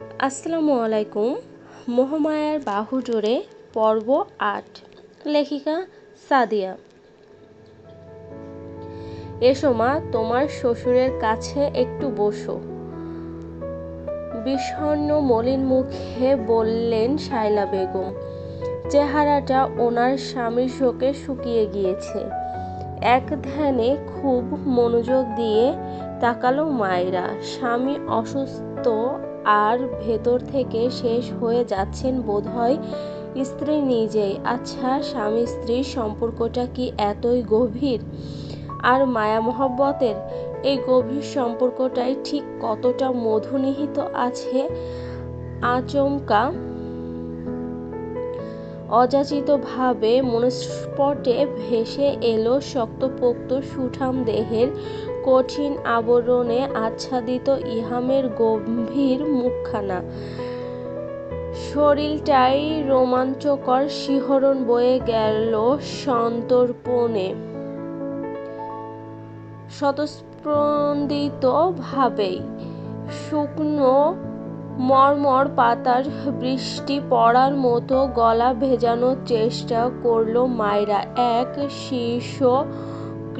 আসসালামু আলাইকুম। মোহমায়ার বাহু জোরে পর্ব আট। লেখিকা সাদিয়া। এসো মা, তোমার শ্বশুরের কাছে একটু বসো। বিষণ্ন মলিন মুখে বললেন শায়লা বেগম। চেহারাটা ওনার স্বামীর শোকে শুকিয়ে গিয়েছে। এক ধ্যানে খুব মনোযোগ দিয়ে তাকালো মায়েরা। স্বামী অসুস্থ আর ভেতর থেকে শেষ হয়ে যাচ্ছেন বোধহয় স্ত্রী নিজেই। আচ্ছা স্বামী স্ত্রীর সম্পর্কটা কি এতই গভীর? আর মায়া মহব্বতের এই গভীর সম্পর্কটাই ঠিক কতটা মধুনিহিত আছে? আচমকা অযাচিতভাবে মনস্পটে ভেসে এলো শক্তপোক্ত সুঠাম দেহের কঠিন আবরণে আচ্ছাদিত ইহামের গম্ভীর মুখখানা। শরীরটাই রোমাঞ্চকর শিহরণ বয়ে গেল সন্তর্পণে। স্বতঃস্পন্দিত ভাবেই শুকনো মর্মর পাতার বৃষ্টি পড়ার মতো গলা ভেজানোর চেষ্টা করল মায়েরা। এক শীর্ষ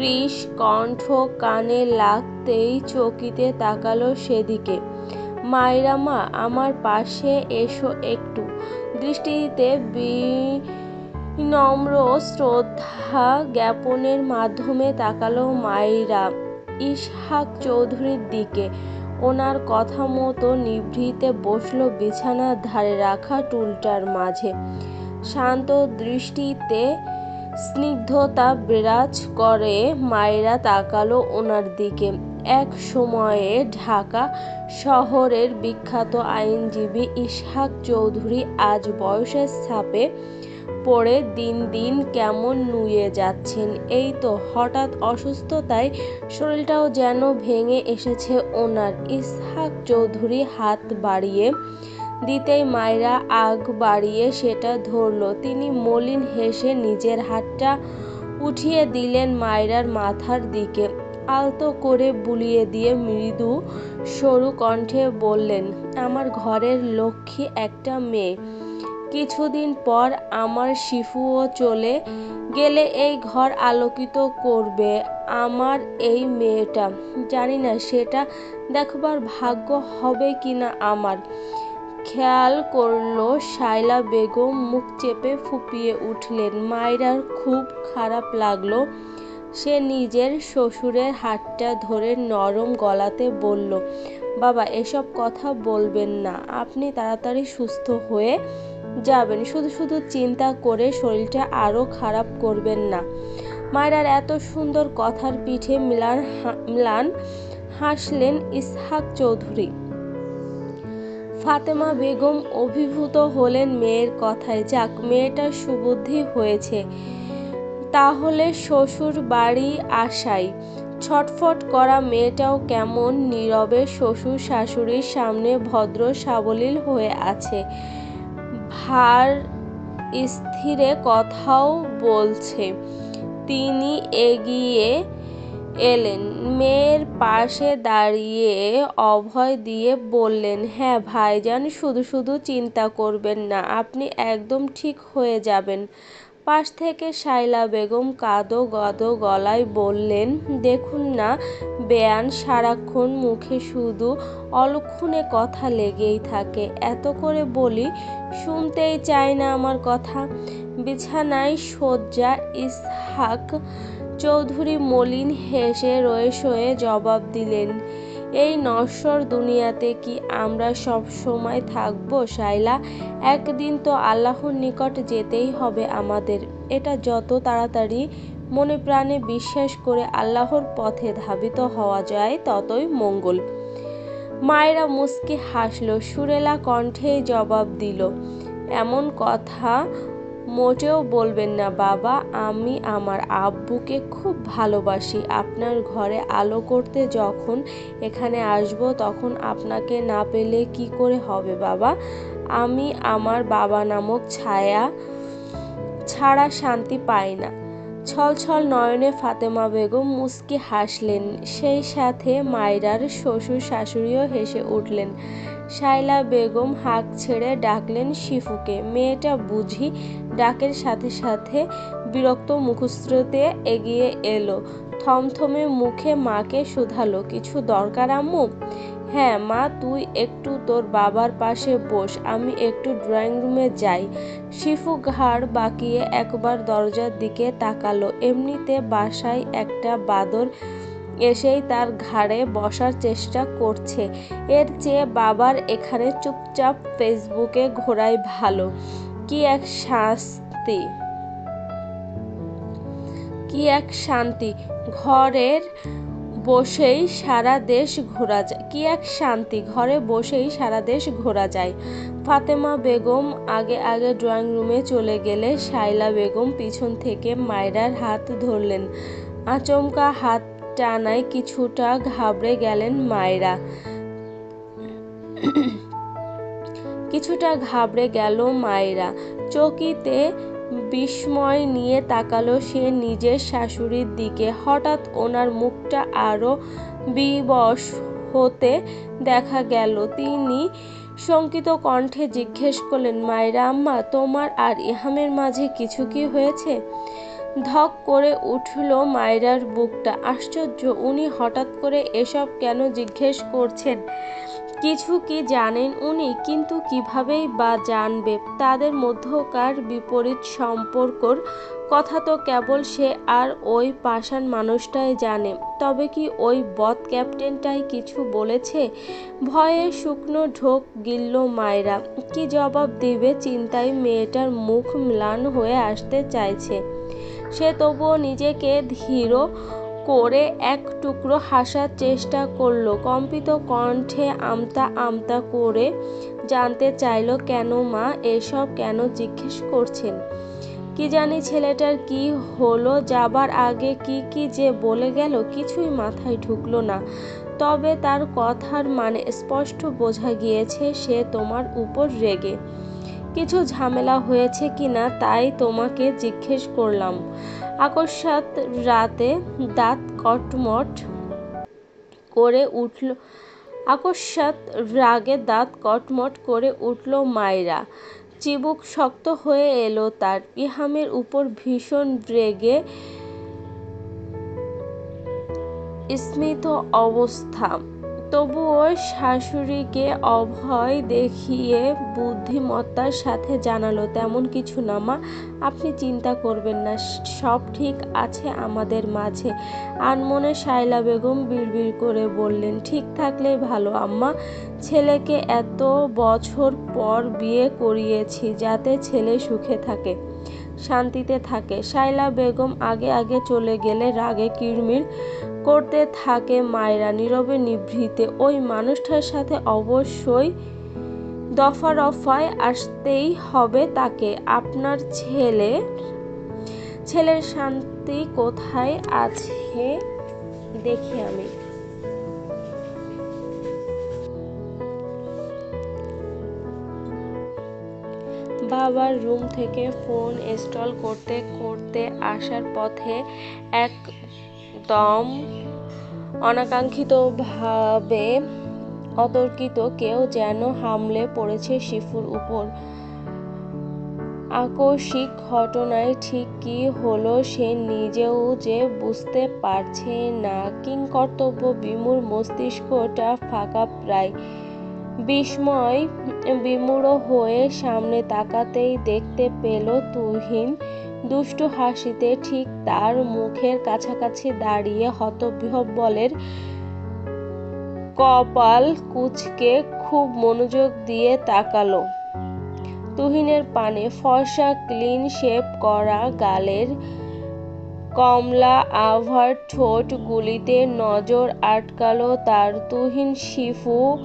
কৃষ কণ্ঠ কানে লাগতেই চকিতে তাকালো সেদিকে। মায়েরা মা, আমার পাশে এসো একটু। দৃষ্টিতে বিনম্র শ্রদ্ধা জ্ঞাপনের মাধ্যমে তাকালো মায়েরা ইসহাক চৌধুরীর দিকে ওনার কথা মতো নিভৃতে বসল বিছানার ধারে রাখা টুলটার মাঝে। শান্ত দৃষ্টিতে স্নিগ্ধতা বিরাজ করে, মায়েরা তাকালো ওনার দিকে। এক সময়ে ঢাকা শহরের বিখ্যাত আইনজীবী ইসহাক চৌধুরী আজ বয়সের ছাপে পড়ে দিন দিন কেমন নুয়ে যাচ্ছেন। এই তো হঠাৎ অসুস্থতায় শরীরটাও যেন ভেঙে এসেছে ওনার। ইসহাক চৌধুরী হাত বাড়িয়ে দিতেই মায়েরা আগ বাড়িয়ে সেটা ধরল। তিনি মলিন হেসে নিজের হাতটা উঠিয়ে দিলেন মায়রার মাথার দিকে। আলতো করে বুলিয়ে দিয়ে মৃদু সরু কণ্ঠে বললেন, আমার ঘরের লক্ষ্মী একটা মেয়ে। কিছুদিন পর আমার শিশুও চলে গেলে এই ঘর আলোকিত করবে আমার এই মেয়েটা। জানি না সেটা দেখবার ভাগ্য হবে কিনা আমার। খেয়াল করল, শায়লা বেগম মুখ চেপে ফুপিয়ে উঠলেন। মায়েরার খুব খারাপ লাগল। সে নিজের শ্বশুরের হাতটা ধরে নরম গলাতে বলল, বাবা, এসব কথা বলবেন না। আপনি তাড়াতাড়ি সুস্থ হয়ে যাবেন। শুধু শুধু চিন্তা করে শরীরটা আরও খারাপ করবেন না। মায়েরার এত সুন্দর কথার পিঠে মিলান মিলান হাসলেন ইসহাক চৌধুরী। ফাতেমা বেগম অভিভূত হলেন মেয়ের কথায়, যাক, মেয়েটা সুবুদ্ধি হয়েছে। তাহলে শ্বশুর বাড়ি আসাই। ছটফট করা মেয়েটাও কেমন নীরবে শ্বশুর শাশুড়ির সামনে ভদ্র সাবলীল হয়ে আছে। ভার স্থিরে কথাও বলছে, তিনি এগিয়ে এলেন। মেয়ের পাশে দাঁড়িয়ে অভয় দিয়ে বললেন হ্যাঁ ভাইজান, শুধু শুধু চিন্তা করবেন না, আপনি একদম ঠিক হয়ে যাবেন। পাশ থেকে শাইলা বেগম কাদো গদো গলায় বললেন, দেখুন না, বেয়ান সারাক্ষণ মুখে শুধু অলক্ষণে কথা লেগেই থাকে। এত করে বলি, শুনতেই চায় না আমার কথা। বিছানায় শয্যা ইসহাক চৌধুরী মলিন হেসে রয়ে শয়ে জবাব দিলেন, এই নশ্বর দুনিয়াতে কি আমরা সব সময় থাকব শাইলা একদিন তো আল্লাহর নিকট যেতেই হবে আমাদের। এটা যত তাড়াতাড়ি মনে প্রাণে বিশ্বাস করে আল্লাহর পথে ধাবিত হওয়া যায়, ততই মঙ্গল। মায়েরা মুস্কি হাসলো, সুরেলা কণ্ঠে জবাব দিল, এমন কথা মোটেও বলবেন না, বাবা। আমি আমার আব্বুকে খুব ভালোবাসি। আপনার ঘরে আলো করতে যখন এখানে আসব, তখন আপনাকে না পেলে কি করে হবে, বাবা? আমি আমার বাবা নামক ছায়া ছাড়া শান্তি পাই না। ছল ছল নয়নে ফাতেমা বেগম মুস্কি হাসলেন। সেই সাথে মায়রার শ্বশুর শাশুড়িও হেসে উঠলেন। শাইলা বেগম হাঁক ছেড়ে ডাকলেন শিফুকে। মেয়েটা বুঝি ডাকের সাথে সাথে বিরক্ত মুখশ্রুতে এগিয়ে এলো। থমথমে মুখে মাকে শুধালো, কিছু দরকার আম্মু? হ্যাঁ মা, তুই একটু তোর বাবার পাশে বস, আমি একটু ড্রয়িং রুমে যাই। শিফু ঘাড় বাঁকিয়ে একবার দরজার দিকে তাকালো। এমনিতে বাসায় একটা বাদর এসেই তার ঘাড়ে বসার চেষ্টা করছে। এর চেয়ে বাবার এখানে চুপচাপ ফেসবুকে ঘোরাই ভালো। কি এক শাস্তি? কি এক শান্তি? ঘরের বসেই সারা দেশ ঘোরা যায়। কি এক শান্তি? ঘরে বসেই সারা দেশ ঘোরা যায়। ফাতেমা বেগম আগে আগে ড্রয়িং রুমে চলে গেলে শাইলা বেগম পিছন থেকে মায়রার হাত ধরলেন। আচমকা হাত টানায় কিছুটা ঘাবড়ে গেলেন মায়রা। কিছুটা ঘাবড়ে গেল মায়েরা। চকিতে বিস্ময় নিয়ে তাকালো সে নিজের শাশুড়ির দিকে। হঠাৎ ওনার মুখটা আরও বিবশ হতে দেখা গেল। তিনি শঙ্কিত কণ্ঠে জিজ্ঞেস করলেন, মায়েরা আম্মা, তোমার আর ইহামের মাঝে কিছু কি হয়েছে? ধক করে উঠল মায়রার বুকটা। আশ্চর্য, উনি হঠাৎ করে এসব কেন জিজ্ঞেস করছেন? কিছু কি জানেন উনি? কিন্তু কিভাবেই বা জানবে? তাদের মধ্যকার বিপরীত সম্পর্কর কথা তো কেবল সে আর ওই পাষাণ মানুষটাই জানে। তবে কি ওই বদ ক্যাপ্টেনটাই কিছু বলেছে? ভয়ে শুকনো ঢোক গিলল মায়েরা। কি জবাব দিবে চিন্তায় মেয়েটার মুখ ম্লান হয়ে আসতে চাইছে। সে তবুও নিজেকে ধীর করে এক টুকরো হাসার চেষ্টা করল। কম্পিত কণ্ঠে আমতা আমতা করে জানতে চাইল, কেন মা, এসব কেন জিজ্ঞেস করছেন? কি জানি ছেলেটার কি হলো, যাবার আগে কি কি যে বলে গেল, কিছুই মাথায় ঢুকলো না। তবে তার কথার মানে স্পষ্ট বোঝা গিয়েছে, সে তোমার উপর রেগে। কিছু ঝামেলা হয়েছে কিনা তাই তোমাকে জিজ্ঞেস করলাম। আকস্মাত রাতে দাঁত কটমট করে উঠল আকস্মাত রাগে দাঁত কটমট করে উঠল মায়েরা। চিবুক শক্ত হয়ে এলো তার। ইহামের উপর ভীষণ রেগে স্মিত অবস্থা। তবুও শাশুড়িকে অভয় দেখিয়ে বুদ্ধিমত্তার সাথে জানালো, তেমন কিছু না মা, আপনি চিন্তা করবেন না, সব ঠিক আছে আমাদের মাঝে। আনমনে শাইলা বেগম বিড়বিড় করে বললেন, ঠিক থাকলেই ভালো আম্মা, ছেলেকে এত বছর পর বিয়ে করিয়েছি যাতে ছেলে সুখে থাকে, শান্তিতে থাকে। শাইলা বেগম আগে আগে চলে গেলে রাগে কিরমির করতে থাকে মায়েরা। নীরবে নিভৃতে ওই মানুষটার সাথে অবশ্যই দফা রফায় আসতেই হবে তাকে। আপনার ছেলে, ছেলের শান্তি কোথায় আছে দেখি আমি। বাবার রুম থেকে ফোন ইনস্টল করতে করতে আসার পথে একদম অনাকাঙ্ক্ষিতভাবে অতর্কিত কেউ যেন হামলে পড়েছে শিফুর উপর। আকস্মিক ঘটনায় ঠিক কি হলো সে নিজেও যে বুঝতে পারছে না। কিংকর্তব্য বিমূর মস্তিষ্কটা ফাঁকা প্রায়। বিস্ময় বিমূঢ় হয়ে সামনে তাকাতেই দেখতে পেল তুহিন দুষ্টু হাসিতে ঠিক তার মুখের কাছাকাছি দাঁড়িয়ে হতবিহ্বলের কপাল কুচকে খুব মনোযোগ দিয়ে তাকালো। তুহিনের পানে ফর্সা ক্লিন শেপ করা গালের কমলা আভার ঠোঁট গুলিতে নজর আটকালো তার তুহিন শিফু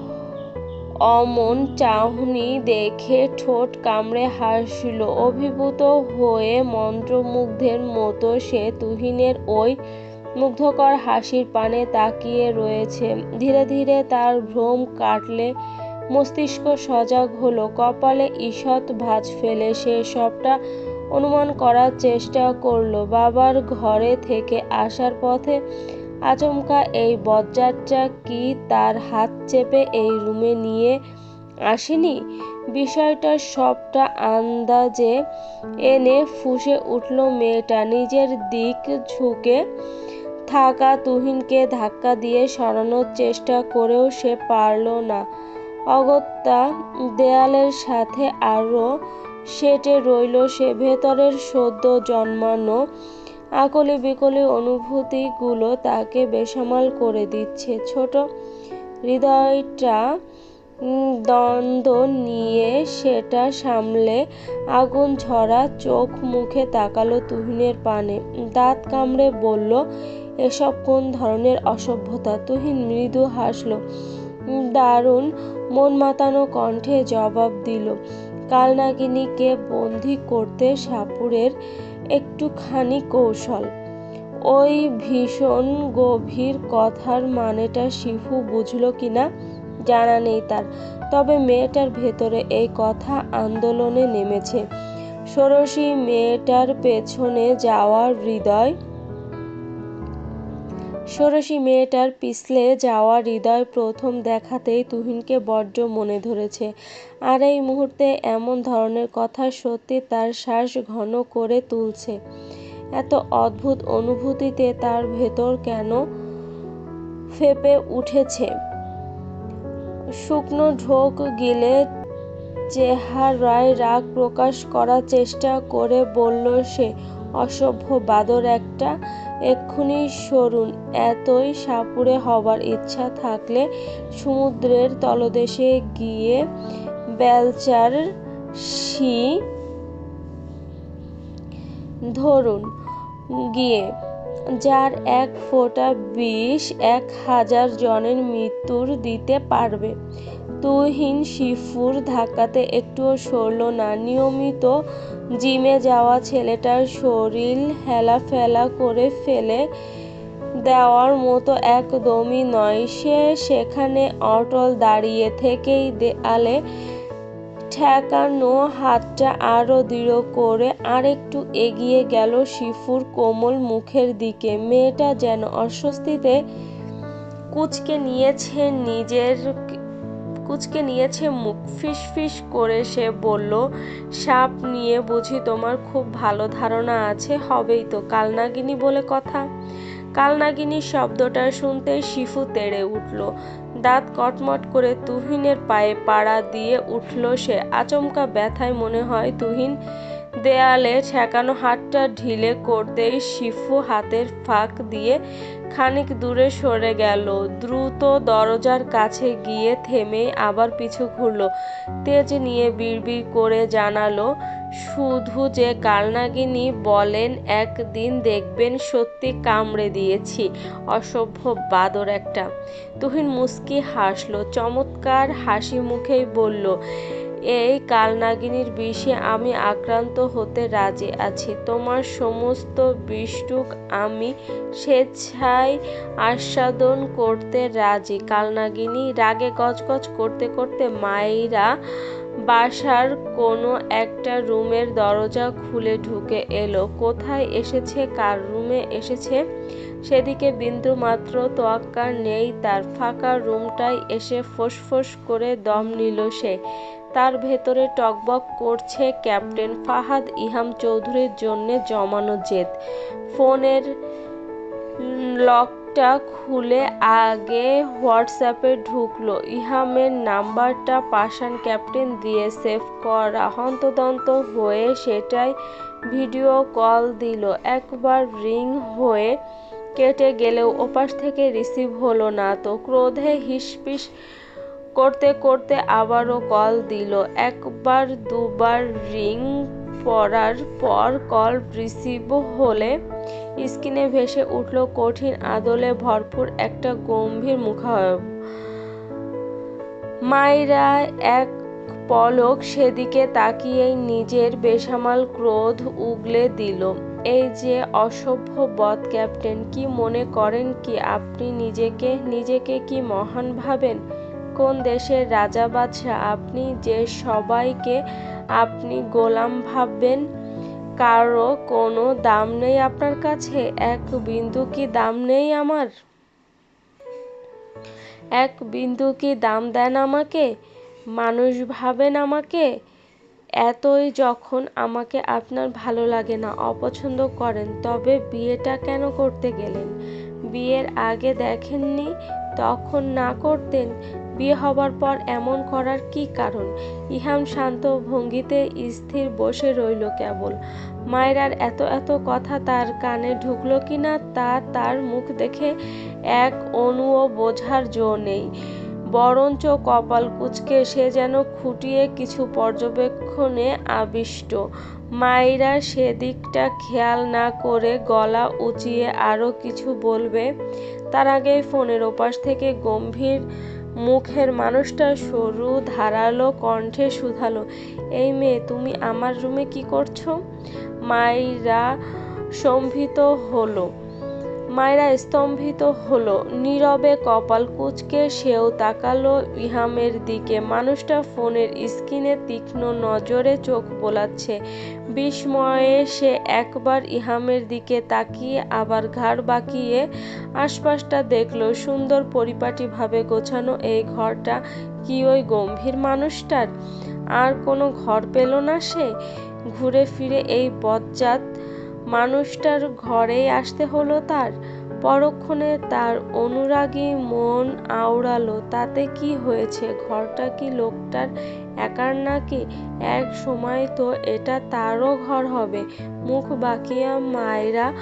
অমন চাহনি দেখে ঠোঁট কামড়ে হাসল। অভিভূত হয়ে মন্ত্রমুগ্ধের মতো সে তুহিনের ওই মুগ্ধকর হাসির পানে তাকিয়ে রয়েছে। ধীরে ধীরে তার ভ্রম কাটলে মস্তিষ্ক সজাগ হলো। কপালে ঈষৎ ভাঁজ ফেলে সে সবটা অনুমান করার চেষ্টা করল। বাবার ঘরে থেকে আসার পথে আচমকা এই বজ্জাতটা কি তার হাত চেপে এই রুমে নিয়ে আসেনি? বিষয়টা সবটা আন্দাজে এনে ফুসে উঠল মেয়েটা। নিজের দিক ঝুঁকে থাকা তুহিনকে ধাক্কা দিয়ে সরানোর চেষ্টা করেও সে পারল না। অগত্যা দেয়ালের সাথে আরও সেটে রইল সে। ভেতরের সদ্য জন্মানো আকলি বিকলি অনুভূতিগুলো তাকে বেসামাল করে দিচ্ছে। ছোট হৃদয়টা দ্বন্দ্ব নিয়ে সেটা সামলে আগুন ঝরা চোখ মুখে তাকালো তুহিনের পানে। দাঁত কামড়ে বলল, এসব কোন ধরনের অসভ্যতা? তুহিন মৃদু হাসল। দারুণ মন মাতানো কণ্ঠে জবাব দিল কালনাগিনীকে বন্দি করতে সাপুরের একটুখানি কৌশল। ওই ভীষণ গভীর কথার মানেটা শিফু বুঝল কিনা জানা নেই তার। তবে মেয়েটার ভেতরে এই কথা আন্দোলনে নেমেছে। ষোড়শী মেয়েটার পেছনে যাওয়ার হৃদয় ষোড়শী মেয়েটার পিছলে যাওয়া হৃদয় প্রথম দেখাতেই তুহিনকে বড্ড মনে ধরেছে। আর এই মুহূর্তে এমন ধরনের কথা সত্যি তার শ্বাস ঘন করে তুলছে। এত অদ্ভুত অনুভূতিতে তার ভেতর কেন ফেপে উঠেছে? শুকনো ঢোক গিলে চেহারায় রাগ প্রকাশ করার চেষ্টা করে বলল সে অসভ্য বাদর একটা। এক্ষুনি সরুন, এতই সাপুড়ে হবার ইচ্ছা থাকলে সমুদ্রের তলদেশে গিয়ে বেলচার শি ধরুন। গিয়ে, যার এক ফোঁটা বিষ এক হাজার জনের মৃত্যুর দিতে পারবে। তুহিন শিফুর ধাক্কাতে একটুও সরল না। নিয়মিত জিমে যাওয়া ছেলেটার শরীর হেলাফেলা করে ফেলে দেওয়ার মতো একদমই নয়। সে সেখানে অটল দাঁড়িয়ে থেকেই দেয়ালে ঠেকানো হাতটা আরও দৃঢ় করে আরেকটু এগিয়ে গেল শিফুর কোমল মুখের দিকে। মেয়েটা যেন অস্বস্তিতে কুচকে নিয়েছে নিজের কুচকে নিয়েছে মুখ। ফিস ফিস করে সে বলল, সাপ নিয়ে বুঝি তোমার খুব ভালো ধারণা আছে, হবেই তো কালনাগিনী বলে কথা। কালনাগিনী শব্দটা শুনতেই শিফু তেড়ে উঠল। দাঁত কটমট করে তুহিনের পায়ে পাড়া দিয়ে উঠল সে। আচমকা ব্যথায় মনে হয় তুহিন দেয়ালে ঠেকানো হাতটা ঢিলে করতেই শিফু হাতের ফাঁক দিয়ে খানিক দূরে সরে গেল। দ্রুত দরজার কাছে গিয়ে থেমে আবার পিছু ঘুরল। তেজ নিয়ে বিড়বিড় করে জানালো, শুধু যে কালনাগিনী বলেন, একদিন দেখবেন সত্যি কামড়ে দিয়েছি। অসভ্য বাদর একটা। তুহিন মুস্কি হাসলো, চমৎকার হাসি মুখেই বলল এই কালনাগিনীর বিষে আমি আক্রান্ত হতে রাজি আছি। তোমার সমস্ত বিষটুক আমি স্বেচ্ছায় আস্বাদন করতে রাজি। কালনাগিনী রাগে গজগজ করতে করতে মায়েরা বাসার কোনো একটা রুমের দরজা খুলে ঢুকে এলো। কোথায় এসেছে, কার রুমে এসেছে? সেদিকে বিন্দু মাত্র তোয়াক্কা নেই তার। ফাঁকা রুমটায় এসে ফোঁস করে দম নিল সে। তার ভেতরে টকবক করছে ক্যাপ্টেন ফাহাদ ইহাম চৌধুরীর জন্য জমানো জেদ। ফোনের লকটা খুলে আগে হোয়াটসঅ্যাপে ঢুকলো। ইহামের নাম্বারটা পাশান ক্যাপ্টেন দিয়ে সেভ করা হন্তদন্ত হয়ে সেটাই ভিডিও কল দিল। একবার রিং হয়ে কেটে গেলেও ওপাশ থেকে রিসিভ হলো না। তো ক্রোধে হিসপিস করতে করতে আবারও কল দিল। একবার, দুবার রিং পড়ার পর কল রিসিভ হলে স্ক্রিনে ভেসে উঠল কঠিন আদলে ভরপুর একটা গম্ভীর মুখায়ব। মায়েরা এক পলক সেদিকে তাকিয়েই নিজের বেসামাল ক্রোধ উগলে দিল। এই যে অসভ্য বদ ক্যাপ্টেন, কি মনে করেন কি আপনি নিজেকে নিজেকে কি মহান ভাবেন? কোন দেশের রাজা বাদশাহ আপনি যে সবাইকে আপনি গোলাম ভাববেন, কারও কোনো দাম নেই আপনার কাছে? এক বিন্দু কি দাম নেই আমার? এক বিন্দু কি দাম দেন আমাকে? মানুষ ভাবেন আমাকে? এতই যখন আমাকে আপনার ভালো লাগে না, অপছন্দ করেন, তবে বিয়েটা কেন করতে গেলেন? বিয়ের আগে দেখেননি, তখন না করতেন বিয়ে হবার পর এমন করার কি কারণ? ইহাম শান্ত ভঙ্গিতে স্থির বসে রইল কেবল। মায়েরার এত এত কথা তার কানে ঢুকলো কিনা তা তার মুখ দেখে এক অনুও বোঝার জো নেই। বরঞ্চ কপাল কুচকে সে যেন খুঁটিয়ে কিছু পর্যবেক্ষণে আবিষ্ট। মায়েরা সেদিকটা খেয়াল না করে গলা উঁচিয়ে আরও কিছু বলবে। তার আগেই ফোনের ওপাশ থেকে গম্ভীর মুখের মানুষটা সরু, ধারালো, কণ্ঠে শুধালো এই মেয়ে, তুমি আমার রুমে কি করছ? মায়েরা সম্ভিত হলো। মায়েরা স্তম্ভিত হলো। নীরবে কপাল কুচকে সেও তাকালো ইহামের দিকে। মানুষটা ফোনের স্ক্রিনে তীক্ষ্ণ নজরে চোখ বোলাচ্ছে। বিস্ময়ে সে একবার ইহামের দিকে তাকিয়ে আবার ঘাড় বাঁকিয়ে আশপাশটা দেখল। সুন্দর পরিপাটিভাবে গোছানো এই ঘরটা কি ওই গম্ভীর মানুষটার? আর কোনো ঘর পেল না সে? ঘুরে ফিরে এই বজ্জাত মানুষটার ঘরেই আসতে হলো তার। পরক্ষণে তার অনুরাগী মন আওড়ালো, তাতে কি হয়েছে? ঘরটা কি লোকটার একার নাকি? এক সময় তো এটা তারও ঘর হবে। মুখ বাঁকিয়া মায়েরা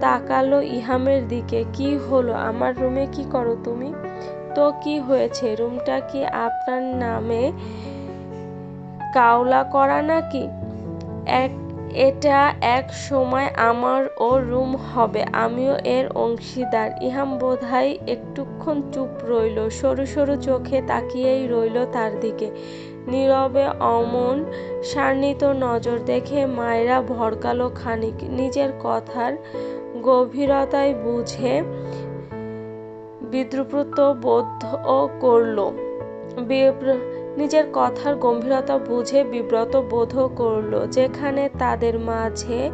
তাকালো ইহামের দিকে। কি হলো? আমার রুমে কি করো তুমি? তো কি হয়েছে? রুমটা কি আপনার নামে কাওলা করা নাকি? এক এটা এক সময় আমার ও রুম হবে, আমিও এর অংশীদার। ইহাম বোধহয় একটুক্ষণ চুপ রইল, সরু সরু চোখে তাকিয়েই রইল তার দিকে। নীরবে অমন সান্নিত নজর দেখে মায়েরা ভরকালো খানিক, নিজের কথার গভীরতায় বুঝে বিদ্রুপ্ত বোধ করল। নিজের কথার গম্ভীরতা বুঝে বিব্রত বোধ করল, যেখানে তাদের মাঝে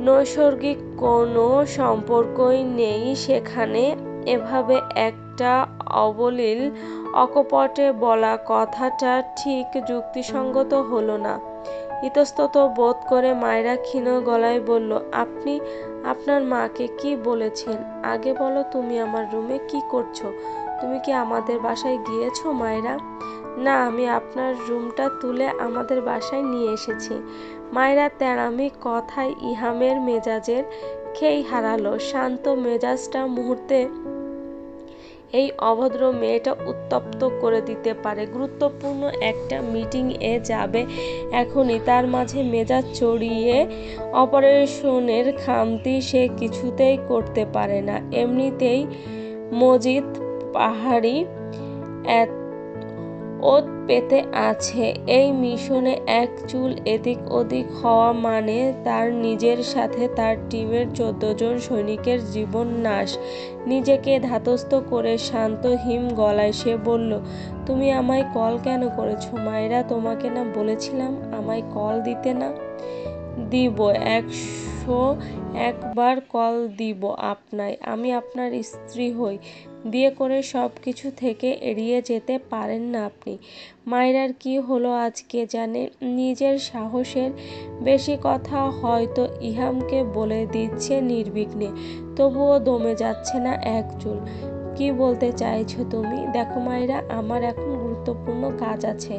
নৈসর্গিক কোনো সম্পর্কই নেই। সেখানে এভাবে একটা অবলীল, অকপটে বলা কথাটা ঠিক যুক্তিসঙ্গত হলো না। ইতস্তত বোধ করে মায়েরা ক্ষীণ গলায় বলল, আপনি, আপনার মাকে কি বলেছেন? আগে বলো তুমি আমার রুমে কি করছ? তুমি কি আমাদের বাসায় গিয়েছো, মায়েরা? না, আমি আপনার রুমটা তুলে আমাদের বাসায় নিয়ে এসেছি। মায়েরা তেড়ামি কথায় ইহামের মেজাজের খেই হারালো। শান্ত মেজাজটা মুহূর্তে এই অভদ্র মেয়েটা উত্তপ্ত করে দিতে পারে। গুরুত্বপূর্ণ একটা মিটিং এ যাবে এখনই। তার মাঝে মেজাজ চড়িয়ে অপারেশনের খামতি সে কিছুতেই করতে পারে না। এমনিতেই মজিদ পাহাড়ি ওত পেতে আছে। এই মিশনে এক চুল এদিক ওদিক হওয়া মানে তার নিজের সাথে তার টিমের চোদ্দ জন সৈনিকের জীবন নাশ। নিজেকে ধাতস্থ করে শান্ত হিম গলায় সে বলল, তুমি আমায় কল কেন করেছ মায়েরা? তোমাকে না বলেছিলাম আমায় কল দিতে না? দিব একশো একবার কল দিব আপনায়। আমি আপনার স্ত্রী হই। বিয়ে করে সব কিছু থেকে এড়িয়ে যেতে পারেন না আপনি। মায়েরার কি হলো আজকে জানে। নিজের সাহসের বেশি কথা হয়তো ইহামকে বলে দিচ্ছে নির্বিঘ্নে। তবুও দমে যাচ্ছে না এক চুল কি বলতে চাইছো তুমি? দেখো মায়েরা, আমার এখন গুরুত্বপূর্ণ কাজ আছে।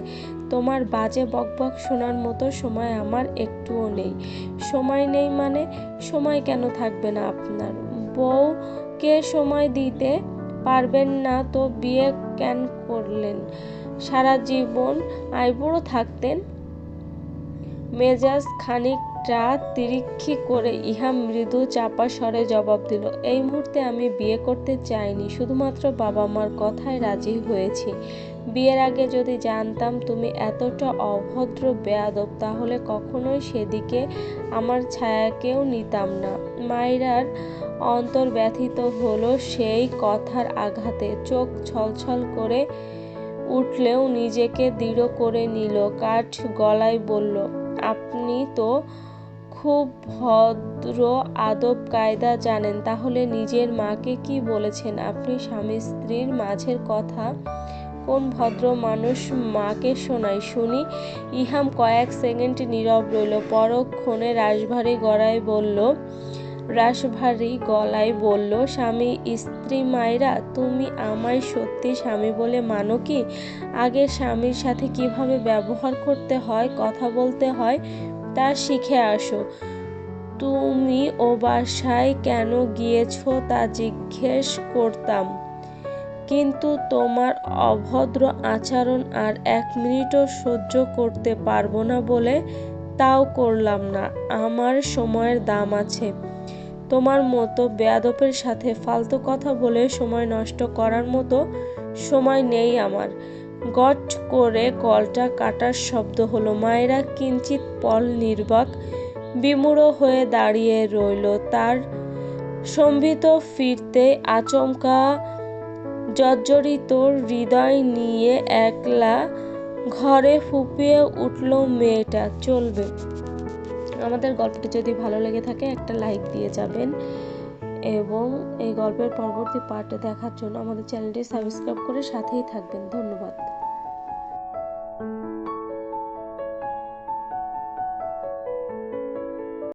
তোমার বাজে বকবক শোনার মতো সময় আমার একটুও নেই। সময় নেই মানে সময় কেন থাকবে না আপনার? বউকে সময় দিতে পারবেন না তো বিয়ে কেন করলেন? সারা জীবন আইবুড়ো থাকতেন? মেজাজ খানিক খানিকটা তিরিক্ষি করে ইহা মৃদু চাপা স্বরে জবাব দিল, এই মুহূর্তে আমি বিয়ে করতে চাইনি, শুধুমাত্র বাবা মার কথায় রাজি হয়েছি। বিয়ের আগে যদি জানতাম তুমি এতটা অভদ্র বেয়াদব, তাহলে কখনোই সেদিকে আমার ছায়াকেও নিতাম না। মাইরার অন্তর ব্যথিত হলো সেই কথার আঘাতে। চোখ ছলছল করে উঠলেও নিজেকে দৃঢ় করে নিল, কাঠ গলায় বলল, আপনি তো খুব ভদ্র, আদব কায়দা জানেন, তাহলে নিজের মাকে কি বলেছেন? আপনি স্বামী স্ত্রীর মাঝের কথা কোন ভদ্র মানুষ মাকে শোনায়? শুনি ইহাম কয়েক সেকেন্ড নীরব রইল, পরক্ষণে রাশভারী গড়ায় বলল রাশভারী গলায় বলল, স্বামী স্ত্রী মায়েরা, তুমি আমায় সত্যি স্বামী বলে মানো কি? আগে স্বামীর সাথে কীভাবে ব্যবহার করতে হয়, কথা বলতে হয়, তা শিখে আসো। তুমি ও বাসায় কেন গিয়েছ তা জিজ্ঞেস করতাম। কিন্তু তোমার অভদ্র আচরণ আর এক মিনিটও সহ্য করতে পারব না বলে তাও করলাম না। আমার সময়ের দাম আছে। তোমার মতো বেয়াদপের সাথে ফালতু কথা বলে সময় নষ্ট করার মতো সময় নেই আমার। গট করে কলটা কাটার শব্দ হলো। মায়েরা কিঞ্চিত পল নির্বাক, বিমূঢ় হয়ে দাঁড়িয়ে রইল। তার সম্ভিত ফিরতে আচমকা জর্জরিত হৃদয় নিয়ে একলা ঘরে ফুপিয়ে উঠল মেয়েটা। চলবে। আমাদের গল্পটি যদি ভালো লেগে থাকে, একটা লাইক দিয়ে যাবেন এবং এই গল্পের পরবর্তী পার্টে দেখার জন্য আমাদের চ্যানেলটি সাবস্ক্রাইব করে সাথেই থাকবেন। ধন্যবাদ।